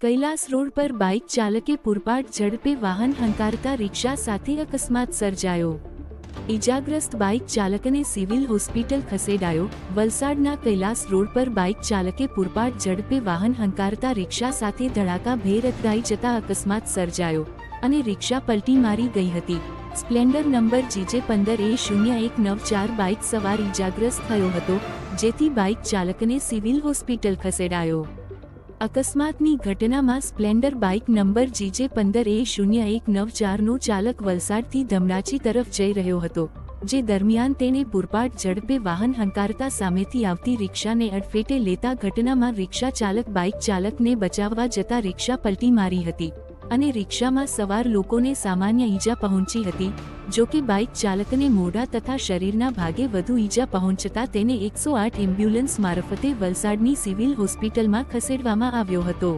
Kailash road પર bike ચાલકે પૂરપાટ ઝડપે વાહન હંકારતા રિક્ષા સાથે અકસ્માત સર્જાયો. ઇજાગ્રસ્ત બાઇક ચાલકને સિવિલ હોસ્પિટલ ખસેડાયો. વલસાડના કૈલાસ રોડ પર બાઇક ચાલકે પૂરપાટ ઝડપે વાહન હંકારતા રિક્ષા સાથે ધડાકા ભેર અથડાઈ જતા અકસ્માત સર્જાયો અને રિક્ષા પલટી મારી ગઈ હતી. સ્પ્લેન્ડર નંબર જીજે પંદર એ શૂન્ય એક નવ ચાર બાઇક સવાર ઇજાગ્રસ્ત થયો હતો, જેથી બાઇક ચાલકને સિવિલ હોસ્પિટલ ખસેડાયો. અકસ્માતની ઘટનામાં સ્પ્લેન્ડર બાઇક નંબર જીજે પંદર એ શૂન્ય એક નવ ચારનો ચાલક વલસાડથી ધમરાચી તરફ જઈ રહ્યો હતો, જે દરમિયાન તેણે પૂરપાટ ઝડપે વાહન હંકારતા સામેથી આવતી રિક્ષાને અડફેટે લેતા ઘટનામાં રિક્ષા ચાલક બાઇક ચાલકને બચાવવા જતા રિક્ષા પલટી મારી હતી. અને રિક્ષામાં સવાર લોકોને સામાન્ય ઈજા પહોંચી હતી, જો કે બાઇક ચાલકને મોઢા તથા શરીરના ભાગે વધુ ઈજા પહોંચતા તેને એકસો આઠ એમ્બ્યુલન્સ મારફતે વલસાડની સિવિલ હોસ્પિટલમાં ખસેડવામાં આવ્યો હતો.